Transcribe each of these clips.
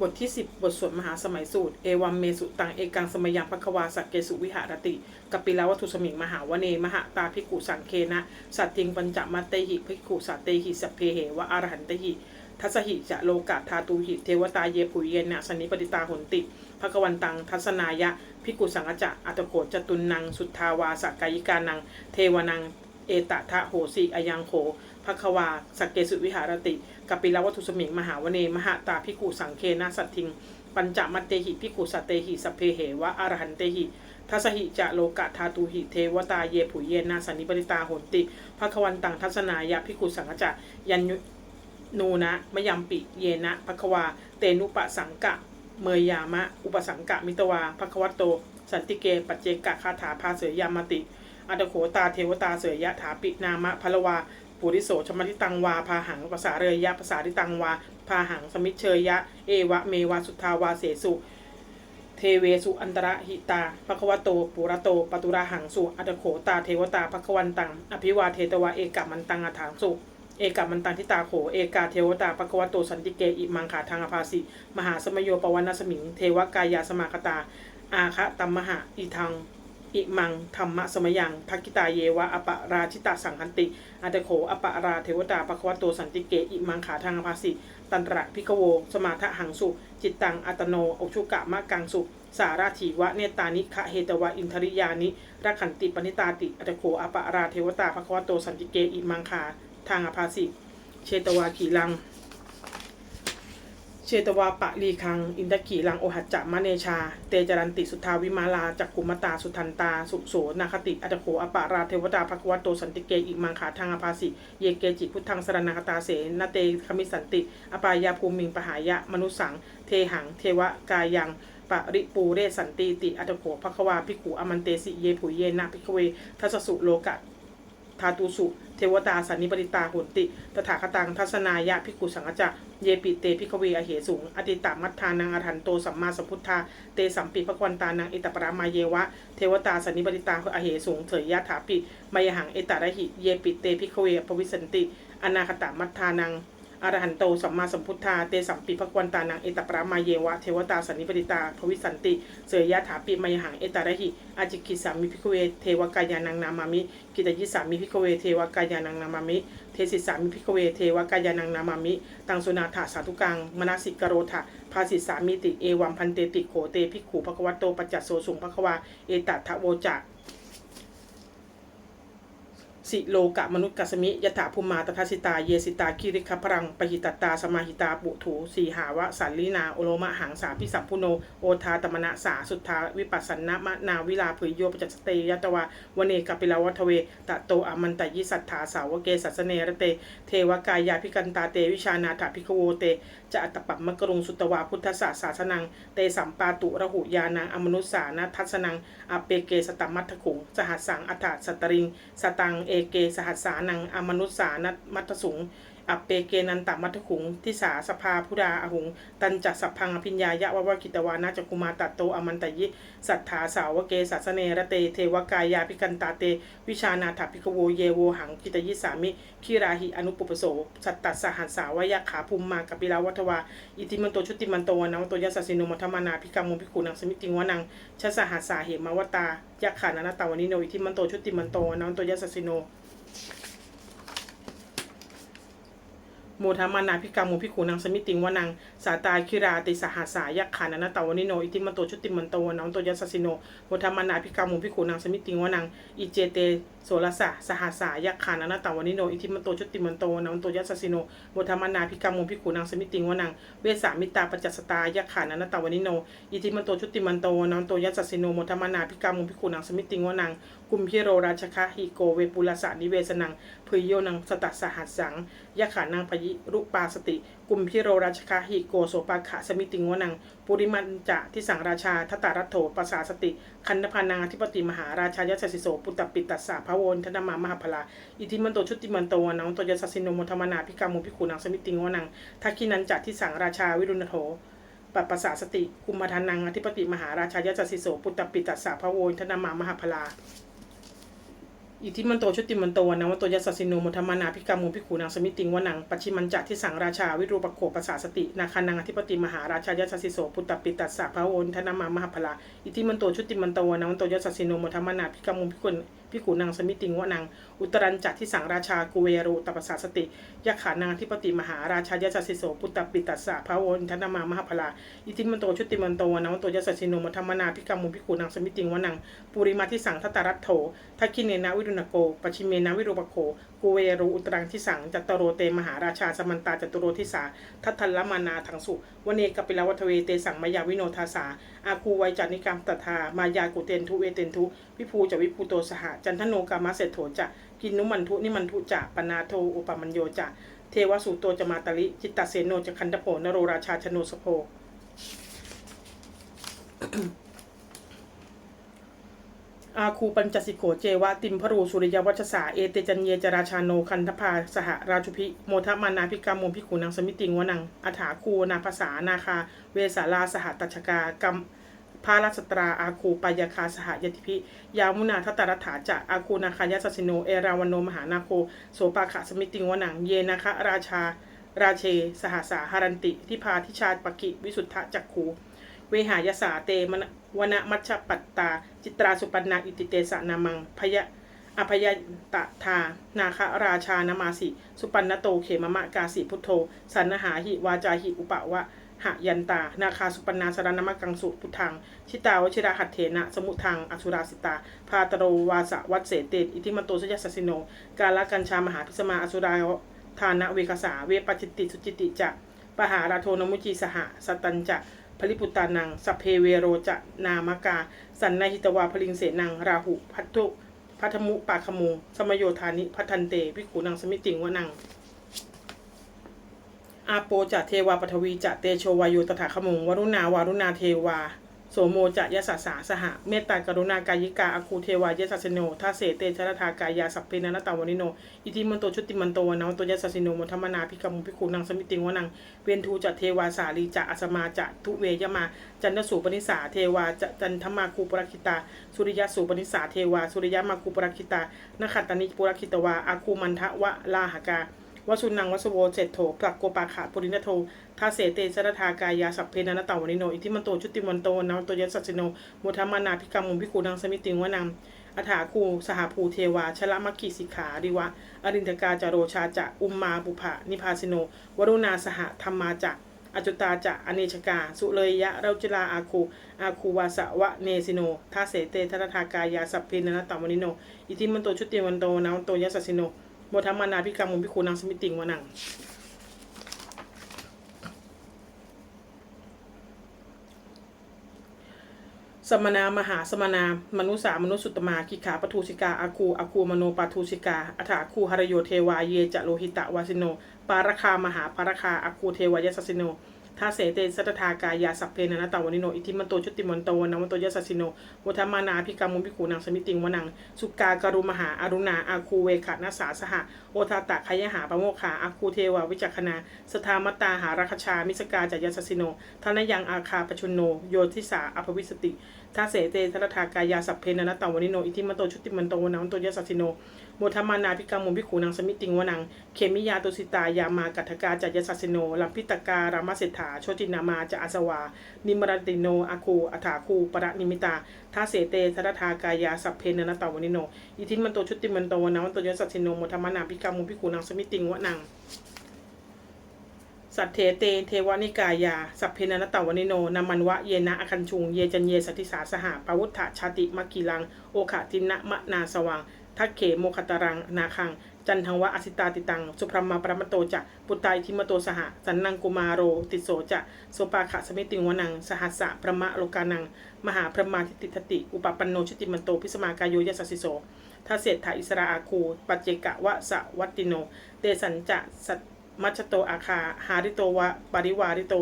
บทที่ 10 บทสวดมหาสมัยสูตร เอวัมเมสุตัง เอกังสมยังภควาสักเกสุวิหารติกปิลาวัตถุสมิงมหาวเน มหาตาภิกขุสังเคนะ สัตติงปัญจมัตเตหิภิกขุสัตเตหิสัพเพเหวะอรหันตหิทัสหิจะโลกะทาตูหิเทวตาเยปุเยนะสนิปติตาหนติภควันตังทัศนายะภิกขุสังจะอัตโขจตุนนังสุทธาวาสกายิกานัง เทวนัง เอตทะโหสีอยังโข ภควา สักเกสุวิหารติกัปิลวัตุสมิง มหาวเน มหาตาภิกุสังเคนะสัตทิง ปัญจมัตเตหิภิกุสัตเตหิสเพเหวะอรหันเตหิทัสหิจะโลกะทาตูหิเทวตาเยผุเยนาสันนิปริตาโหนติภควันตังทัศนายะภิกุสังฆจะยัญยุนูนะมยัมปิเยนะภควา เตนุปสังกะ เมยยามะ อุปสังกะมิตวาภควัตโต สันติเกปัจเจกะคาถาภาเสยยามติอัตโขตาเทวตาเสยยะถาปินามะพลวา ปุริโสชมติตังวาพาหังภาษาเรยยะภาษาทิตังวาพาหังสมิเชยยะ เอวะเมวาสุทธาวาเสสุ เทเวสุอันตระหิตาภควโตปุระโตปตุระหังสุอัตโขตาเทวตาภควันตัง อภิวาเทตวะเอกามันตังอัฏฐางสุเอกามันตังทิตาโข เอกาเทวตาภควโตสันติเกอิมังขาทางอภาสิ มหาสมโยปวันนสมิง เทวกายาสมาคตา อาคะตัมมหะอีทัง อิมังธรรมะสมยังทักกิตาเยวะอปะราชิตาสังคันติอัตโขอปะราเทวตาปะควะโตสันติเกอิมังขาทางอภาสิตันตระพิกโว สมาทะหังสุ จิตตังอัตโนอชุกะมะกังสุ สาราถีวะเนตานิคะเฮตวะอินทริยานิรักขันติปณิตาติอัตโขอปะราเทวตาปะควะโตสันติเกอิมังขาทางอภาสิเชตวาขีลัง เชตวาปะลีคัง อินทกีลังโอหัจจะมะเนชา เตจรันติสุทาวิมาลาจักกุมตาสุทันตา สุโสนาคติอัตโขอปาราเทวดาภควโตสันติเกอิมังขาทางอภาสิ เยเกจิพุทธังสรนาคตาเสนเตคมิสันติ อปายาภูมิงปหายะมนุสัง เทหัง เทวกายังปริปูเรสันติติอัตโขภควาภิกขุอมันเตสิเยผุเยนะภิกเวทัสสุโลกะทาตุสุ เทวตาสันนิปริตาโหนติ ตถาคตังทัศนายะภิกขุสังฆจะ เยปิเตพิกเวอเหสูง อติตามัทธานังอรหันโตสัมมาสัมพุทธา เตสัมปิภควันตานังอิตปรามาเยวะ เทวตาสันนิบริตาอเหสูงเถยยะถาปิมายหังเอตาระหิ เยปิเตพิกเวปวิสันติ อนาคตามัทธานัง อรหันโตสัมมาสัมพุทธา เตสัมปิภควันตานังเอตปรามาเยวะ เทวตาสันนิปริตา ภวิสันติ เสยยะถาปิมายหัง เอตาระหิ อาจิกิสามิพิกเว เทวกายานังนามามิ กิตยิสามิพิกเว เทวกายานังนามามิ เทศิสามิพิกเว เทวกายานังนามามิ ตังสุนาถาสาธุกัง มนาสิกโรธาภาสิสามิติ เอวัมพันเตติโขเตภิกขุภควตโตปัจจโสสุงภควา เอตัทะโวจะ สิโลกะมนุษย์กัสมิยถาภูมาตทัสิตา เยสิตาคิริคพรังปหิตตา สมาหิตา ปุถูสีหาวะสันลีนา โอโลมะหังสาพิสัมพุโน โอทาตมณะสาสุทธา วิปัสสนะมะนาวิลาเผยโยปจัสเตยตวาวเนกปิลาวัทเว ตะโตอมันตยิสัทธาสาวเกสัสเนรเต เทวกายาพิกันตาเตวิชานาถาพิกโวเตจะอัตปัมมกรุงสุตวาพุทธศาสาสนัง เตสัมปาตุระหุยานังอมนุสสานะทัสนังอเปเกสตัมมัทถขุงสหัสสังอัฏฐสตริงสตังเอเอเกสหัสสานังอมนุษสานัมัทสุง อัปเปเกนันตมัทขุง ทิสาสภาพุดาอหุง ตันจักสัพพังอภิญญายะวะวะกิตวานาจักุมาตัตโตอมันตยิ สัทธาสาวเกสัสเนระเต เทวกายาพิกันตาเต วิชานาถพิกโวเยโวหังกิตยิสามิคิราหิอนุปุปโส สัตตสหัสสาวยะขาภูมิมากปิลาวัทวา อิติมันโตชุติมันโตวนังโตยัสสสินุมัทมานาพิกามุพิกุนังสมิติงวนังชะสหัสสาเหมาวตายะขานานาตาวนิโนอิติมันโตชุติมันโตวนังโตยัสสสิโน โมทามานาพิกามุพิขูนังสมิติงวนังสาตาคิราติสหัสายักขานานตาวนิโนอิติมันโตชุติมันโตวนังโตยัสสิโนโมทามานาพิกามุพิขูนังสมิติงวนังอิเจเตโสรสะสหัสายักขานานตาวนิโนอิติมันโตชุติมันโตวนังโตยัสสิโนโมทามานาพิกามุพิขูนังสมิติงวนังเวสามิตาปัจจสตายักขานานตาวนิโนอิติมันโตชุติมันโตวนังโตยัสสิโนโมทามานาพิกามุพิขูนังสมิติงวนังกุมพิโรราชคะหิโกเวปุลสะนิเวสนัง พยโยนังสตัสหัสสังยะขานังพยิรุปาสติ กุมพิโรราชคะหิโกโสปาขะสมิติงวนัง ปุริมันจะทิสังราชาทตารัตโถปสาสติ คันธพานังอธิปติมหาราชายสสิโสปุตตปิตัสสะพระวนธนามามหาพลา อิทิมันโตชุติมันโตวนังตยสสสิโนโมธรรมนาพิกามุพิขุนังสมิติงวนังทักขินันจะทิสังราชาวิรุณโถปัปปสาสติกุมมาทานังอธิปติมหาราชายสสิโสปุตตปิตัสสะพระโวนธนามามหาพลา อิทธิมันโตชุติมันโตวันนังวันโตยัสสิโนมุธมานาพิกามุพิขูนางสมิติงวนังปัจฉิมันจะที่สังราชาวิรูปโขปสาสตินาคานังอธิปติมหาราชายัสสิโสปุตตปิตัสสะพระโอนธนามามหาพลาอิทธิมันโตชุติมันโตวันนังวันโตยัสสิโนมุธมานาพิกามุพิขู พิขูนางสมิติงวนัง อุตรันจัดที่สังราชากุเวรุตปสาสติยะขานางทิปติมหาราชายัสสสิโสปุตตปิตัสสะพระโอนทนามามหาพลาอิทิมันโตชุติมันโตวนวันโตยัสสสิโนมุธรรมนาพิกามุพิขูนางสมิติงวนัง ปุริมาที่สังทัตารัตโถทักขิเนนะวิรุณโกปชิเมนะวิรุปโค กูเวรุอุตรังที่สังจัตตโรเตมหาราชาสมันตาจตุโรทิสาทัทัลลมานาถังสุวเนกปิลวัทเวเตสังมายาวิโนทาสาอาคูไวจานิกรรมตถามายากุเตนทุเวเตนทุวิภูจะวิภูโตสหจันทโนกามะเศรษโถจะกินนุมันทุนิมันทุจะปนาโทอุปมัญโยจะเทวสุโตจะมาตลิจิตตเสโนจะคันตโปนโรราชาชโนสโพ อาคูปัญจสิโขเจวะติมพรูสุริยวัชสาเอเตจันเยจราชาโนคันธพาสหราชุพิโมทมานาพิกามโมพิขุนังสมิติงวนังอัฐาคูนาภาษานาคา เวสาลาสหตัชกากรรมพาลสตราอาคูปายาคาสหยติพิยามุนาทัตรัฐาจะอาคูนาคายาสสิโนเอราวโนมหานาโคโสปาขะสมิติงวนังเยนะคะราชา ราเช สหสาหารันติทิพาทิชาปกิวิสุทธจักขู เวหายสาเตมณวนมัชฌปัตตา จิตราสุปันนาอิติเตสะนามังพยะอภยตะทา นาคราชานมาสิ สุปันนโตเขมมะกาสิพุทโธ สันนหาหิ วาจาหิ อุปะวะหะยันตา นาคาสุปันนาสารนมกังสุพุทธัง ชิตาวชิราหัตเถนะ สมุทัง อสุราสิตา พาตโรวาสะวัดเสเตนอิทิมโตสยสสิโน กาลกัญชามหาพิสมาอสุราทานะเวกสา เวปจิตติสุจิติจะ ปหาราโทนมุจิสหสตันจะพลิปุตตานังสัพเพเวโรจะนามกา สันนหิตวาพลิงเสนัง ราหุพัทุพัทมุปาคมูสมโยธานิพัทันเตวิขูนังสมิติงวนังอาโปจะเทวาปทวีจะเตโชวายุตถาคมงวรุณาวารุณาเทวา โสโมจะยะสสาสหะเมตตากรุณากายิกาอาคูเทวายะสัสโนทาเสเตชรทากายาสัพเพนันตาวนิโนอิทิมันโตชุติมันโตวนาวันโตยะสัสโนมทัมมนาพิกามุพิคูนังสมิติงวนังเวียนทูจะเทวาสาลีจะอัสมาจะทุเวยมา จันทสูปนิสาเทวาจะจันทมาคูปรคิตา สุริยสูปนิสาเทวา สุริยมาคูปรคิตานขัตตนิปุรคิตวาอาคูมันทะวะลาหกา วสุนังวสโวเจตโถปักโกปาขาปุรินโททาเสเตสรทากายาสัพเพนันตาวนิโน อิทิมันโตชุติมันโตนาวันโตยะสัสสิโนมทัมมานาพิกามุพิคูนังสมิติงวนังอัฐาคูสหภูเทวา ชละมัคคีสิกขาดิวะ อรินทกาจโรชาจะ อุมมาบุภะนิพาสิโน วรุณาสหธรรมาจะอจุตาจะอเนชกา สุเลยยะเราจลาอาคู อาคูวาสะวะเนสิโนทาเสเตทรทากายาสัพเพนันตาวนิโน อิทิมันโตชุติมันโตนาวันโตยะสัสสิโน โมทัมมานาพิกามุพิคูนังสมิติงวนังสมนามหาสมนามนุสามนุสุตตมากิขาปทูสิกาอาคูอาคูมโนปทูสิกาอัฐาคูหรโยเทวาเยจะโลหิตะวาสิโน ปารคามหาปารคาอาคูเทวายสสสิโนาเสเตสัตถากายาสัพเพนันตาวนิโนอิทิมันโตชุติมันโตนวันโตยสสสิโนวุธามมานาพิกามุพิขูนังสมิติงวนัง สุกากรุมหาอารุณาอาคูเวขานาสาสหะโอทาตะขยหาปโมขาอาคูเทวาวิจักขณาสธามตาหารัคชามิสกาจายสสสิโนทานยังอาคาปชุนโนโยทิสาอภวิสติ ทาเสเตทรทากายาสัพเพนันตาวนิโนอิทิมันโตชุติมันโตนาวันโตยสสสิโนโมทมานาพิกามุพิขูนังสมิติงวนังเขมิยาตุสิตายามากัทกาจายสัสิโนลัมพิตการามเศรษฐาโชตินามาจะอาสวา นิมรติโนอาคูอัฐาคูปรนิมิตาทาเสเตทรทากายาสัพเพนันตาวนิโนอิทิมันโตชุติมันโตนาวันโตยสัสสิโนโมทมมานาพิกามุพิขูนังสมิติงวนัง สัตเถเต เทวานิกายา สัพเพนันตาวนิโนนามันวะ เยนะอคันชุง เยจันเยสัติสาสหปวุฒะชาติมกีลัง โอขะตินะมะนาสวัง ทักเขโมคตารัง นาคัง จันทังวะอสิตาติตัง สุพรมมาปรมโตจะ ปุตตาอิทิมโตสหะ สันนังกุมาโร ติโสจะ โสปาขะสมิติงวนัง สหัสสะประมะโลกานัง มหาพระมาทิติทติ อุปปันโนชุติมันโต พิสมากายโยยสสสิโสทัเศรษฐาอิสราอาคู ปัจเจกะวะสวัตติโน เตสัญจะสัต มัชโตอาคา หาริโตวะปริวาริโต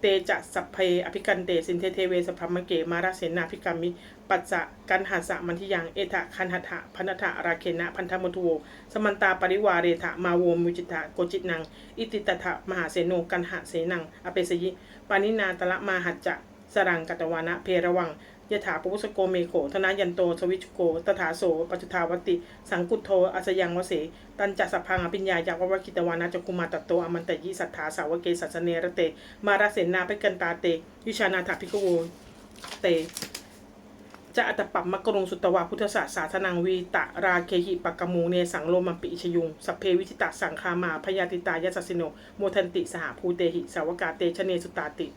เตจะสัพเพอภิกันเตสินเทเทเวสพรมเกมาราเสนาภิกามิปัจจะกันหาสะมันทิยังเอทะคันหัทะพันธะราเคนะพันธมุทโวสมันตาปริวาเรทะมาโวมุจิตะโกจิตนัง อิติตถะมหาเสโนกันหะเสนัง อเปสยิปานินาตละมาหัจจะสรังกัตวานะเพระวัง ยถาปุสโกเมโขธนายันโตสวิชโก ตถาโสปัจจุทาวติ สังกุโทอัสยังวเส ตันจัสพังอภิญญายาววกิตวานาจกุมาตตโตอมันตยิสัทธาสาวเกสัสเนระเต มาราเสนาไปกันตาเต วิชานาถาภิกโวเตจะอัตปัปมกรงสุตวาพุทธศาสสาธนังวีตะราเคหิปกมูเนสังโลมัมปิชยุงสัพเพวิชิตะสังคามาพยาติตายสสสิโนโมทันติสหภูเตหิสาวกาเตชะเนสุตาติ